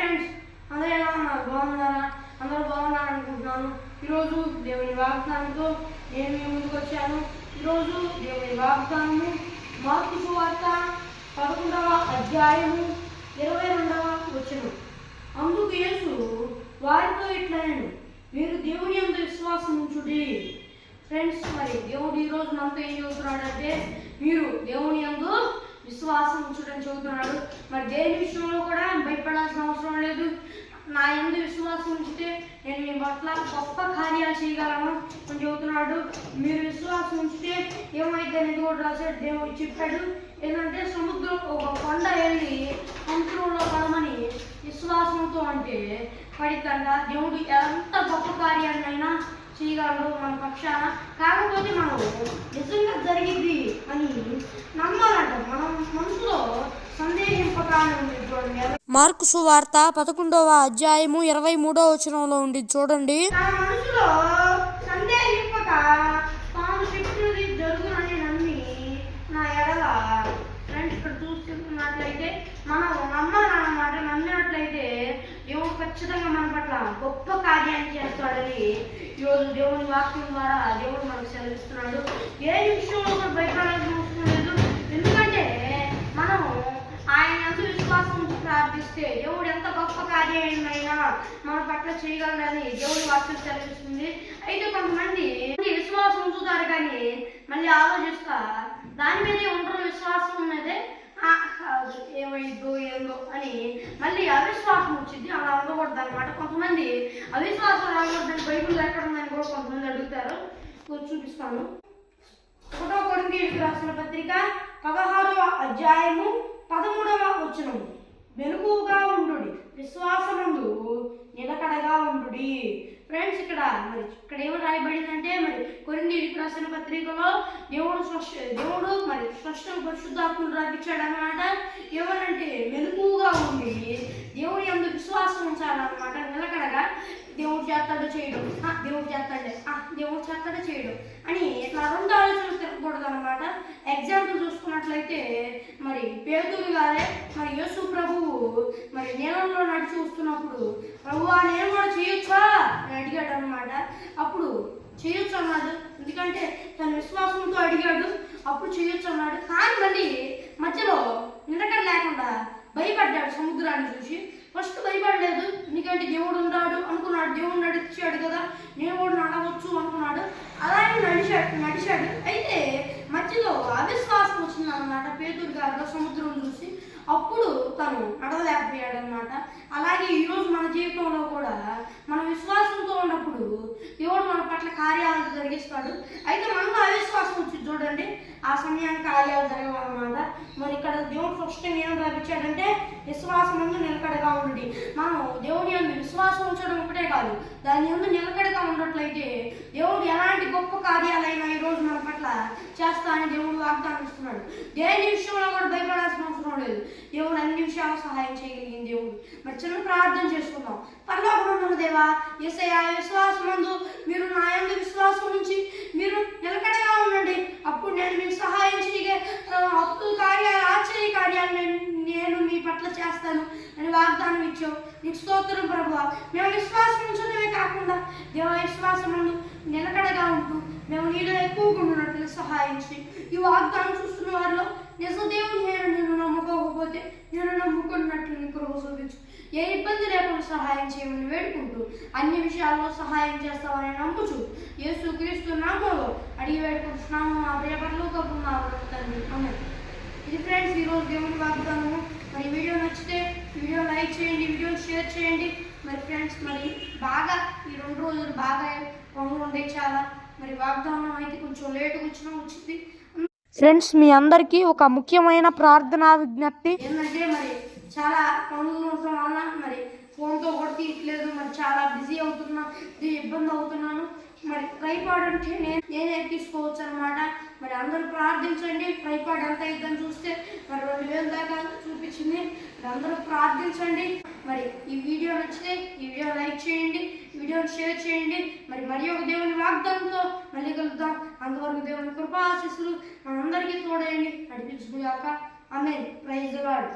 Friends అందరూ ఎలా ఉన్నారు? బాగున్నారా? అందరూ బాగున్నారు అనుకుంటున్నాను. ఈరోజు దేవుని వాగ్దానంతో నేను మీ ముందుకు వచ్చాను. ఈరోజు దేవుని వాగ్దానము మార్పు సువార్త పదకొండవ అధ్యాయము ఇరవై రెండవ వచ్చిన అందుకు యేసు వారితో ఇట్లనను మీరు దేవుని అంత విశ్వాసం ఉంచుడి. ఫ్రెండ్స్ మరి దేవుడు ఈరోజు రోజు మనతో ఏం చెబుతున్నాడంటే మీరు దేవుని అందు విశ్వాసం ఉంచుడని చెబుతున్నాడు. మరి దేని విషయంలో కూడా భయపడాల్సిన అవసరం లేదు నా ఎందు విశ్వాసం ఉంచితే నేను మీ పట్ల గొప్ప కార్యాలు చేయగలను అని చెబుతున్నాడు. మీరు విశ్వాసం ఉంచితే ఏమైతే అనేది కూడా రాశాడు దేవుడు చెప్పాడు. ఏంటంటే సముద్రం ఒక కొండ వెళ్ళి సముద్రంలో పడమని విశ్వాసంతో అంటే పడితండ దేవుడు ఎంత గొప్ప కార్యాన్నైనా చేయగలడు మన పక్షాన. కాకపోతే మనం నిజంగా జరిగింది అని నమ్మాలంట. మనం మనసులో సందేహింపకానే ఉంది చూడండి మార్కు సువార్త పదకొండవ అధ్యాయము ఇరవై మూడవ వచనంలో ఉండి చూడండి. నా ఫ్రెండ్స్ ఖచ్చితంగా మన పట్ల గొప్ప కార్యాన్ని చేస్తాడని ఈరోజు దేవుని వాక్యం ద్వారా దేవుడు మనకు సెలవిస్తున్నాడు. ఏ నిమిషం కూడా భయపడాల్సిన అవసరం లేదు ఎందుకంటే మనం ఆయన ఎందు విశ్వాసం ఉంచి ప్రార్థిస్తే దేవుడు ఎంత గొప్ప కార్యమైనా మన పట్ల చేయగలరని దేవుడి వాక్యం సెలవిస్తుంది అయితే కొంతమంది విశ్వాసం ఉంచుతారు కానీ మళ్ళీ ఆలోచిస్తా దాని మీదే ఉండరు విశ్వాసం ఉన్నదే "ఆ, కాదు, ఏమైందో ఏందో అని మళ్ళీ అవిశ్వాసం వచ్చింది అలా ఉండకూడదు అనమాట కొంతమంది అవిశ్వాసం రాకూడదని బైబుల్ ఎక్కడ ఉందని కూడా కొంతమంది అడుగుతారు. చూపిస్తాను. ఒకటో కొడుకు రాసిన పత్రిక పదహారవ అధ్యాయము పదమూడవ వచనము. మెలకుగా ఉండు విశ్వాసముందు నిలకడగా ఉండు ఫ్రెండ్స్ ఇక్కడ మరి ఇక్కడ ఏమో రాయబడిందంటే మరి కొన్ని రాసిన పత్రికలో దేవుడు స్పష్ట దేవుడు మరి స్పష్టం పరిశుద్ధాత్ముడు రాపించాడు అనమాట ఏమనంటే మెలకుగా ఉండి దేవుడి ఎందు విశ్వాసం ఉంచాలన్నమాట. నిలకడగా దేవుడు చేస్తాడు చేయడం. దేవుడు చేస్తాడే. దేవుడు చేస్తాడు చేయడం అని ఇట్లా రెండు ఆలోచనలు తిరగకూడదు అనమాట ఎగ్జాంపుల్ చూసుకున్నట్లయితే మరి పేదూరు గారే మరి యేసు ప్రభువు మరి నీళ్ళలో నడిచి చూస్తున్నప్పుడు ప్రభు నేను కూడా చేయొచ్చా? అని అడిగాడు అనమాట అప్పుడు చేయొచ్చు అన్నాడు. ఎందుకంటే తన విశ్వాసంతో అడిగాడు. అప్పుడు చేయొచ్చు అన్నాడు. కానీ మళ్ళీ మధ్యలో నిలకడ లేకుండా భయపడ్డాడు సముద్రాన్ని చూసి. ఫస్ట్ భయపడలేదు. ఎందుకంటే దేవుడు ఉన్నాడు అనుకున్నాడు. దేవుడు నడిచాడు కదా. నేను కూడా నడవచ్చు అనుకున్నాడు. అలాగే నడిచాడు నడిచాడు. అయితే మధ్యలో అవిశ్వాసం వచ్చింది అనమాట పేదూరు గారిలో సముద్రం చూసి అప్పుడు తను నడవలేకపోయాడు అనమాట అలాగే ఈరోజు మన జీవితంలో కూడా మన విశ్వాసంతో ఉన్నప్పుడు దేవుడు మన పట్ల కార్యాలు జరిగిస్తాడు? అయితే మనలో అవిశ్వాసం వచ్చింది చూడండి ఆ సమయానికి కార్యాలు జరగవన్నమాట మరి ఇక్కడ దేవుడు ఫస్ట్ ఏం రాపించాడంటే విశ్వాసం ముందు నిలకడగా ఉండి మనం దేవుని అందు విశ్వాసం ఉంచడం ఒకటే కాదు. దాని ముందు నిలకడగా ఉన్నట్లయితే దేవుడు ఎలాంటి గొప్ప కార్యాలైనా ఈరోజు మన పట్ల చేస్తా అని దేవుడు వాగ్దానం ఇస్తున్నాడు దేని విషయంలో కూడా భయపడాల్సిన అవసరం లేదు. దేవుడు అన్ని విషయాలు సహాయం చేయగలిగిన దేవుడు. మరి చిన్న ప్రార్థన చేసుకుందాం. పరలోకమందున దేవా ఏసయ్య విశ్వాస మందు మీరు నా యందు విశ్వాసం ఉంచి మీరు నిలకడగా ఉండండి అప్పుడు నేను మీకు సహాయం చేయగ అప్పుల కార్యాలు ఆశ్చర్య కార్యాలు నేను నేను మీ పట్ల చేస్తాను అని వాగ్దానం ఇచ్చావు. నీకు స్తోత్రం ప్రభు మేము విశ్వాసం ఉంచడమే కాకుండా దేవ విశ్వాసం నిలకడగా ఉంటూ మేము నీలో ఎక్కువగా ఉన్నట్లు సహాయం చేయి ఈ వాగ్దానం చూస్తున్న వారిలో నిజ దేవుని నేను నిన్ను నమ్ముకోకపోతే నేను నమ్ముకున్నట్లు నీ కృప చూపించు ఏ ఇబ్బంది లేకుండా సహాయం చేయమని వేడుకుంటూ అన్ని విషయాల్లో సహాయం చేస్తామని నమ్ముచు. యేసు క్రీస్తు నామంలో అడిగి వేడుకుంటున్నాము. ఆ ప్రియపరలో కప్పున్నాము తండ్రి. ఆమేన్. ఇది ఫ్రెండ్స్ ఈరోజు దేవుని వాగ్దానము. మరి వీడియో నచ్చితే వీడియో లైక్ చేయండి వీడియో షేర్ చేయండి. మరి ఫ్రెండ్స్ మరి బాగా ఈ రెండు రోజులు బాగా పనులు ఉండే చాలా. మరి వాగ్దానం అయితే కొంచెం లేటుగా వచ్చినా వచ్చింది. ఫ్రెండ్స్ మీ అందరికీ ఒక ముఖ్యమైన ప్రార్థనా విజ్ఞప్తి. ఏంటంటే మరి చాలా పనులు ఉండటం వల్ల మరి ఫోన్తో కూడా తీయట్లేదు. మరి చాలా బిజీ అవుతున్నా ఇబ్బంది అవుతున్నాను. మరి ట్రైపాడ్ అంటే నేను నేనే తీసుకోవచ్చు అనమాట మరి అందరూ ప్రార్థించండి. ట్రైపాడ్ ఎంత అయిద్దని చూస్తే మరి రెండు వేల దాకా చూపించింది. మరి అందరూ ప్రార్థించండి. మరి ఈ వీడియో నచ్చితే ఈ వీడియో లైక్ చేయండి. వీడియోని షేర్ చేయండి. మరి మరి ఒక దేవుని వాగ్దానంతో మళ్ళీ కలుద్దాం. అంతవరకు దేవుని కృపా ఆశీస్సులు మనందరికీ తోడేయండి. నడిపించుగాక ఆమె ప్రైజ్ వాడు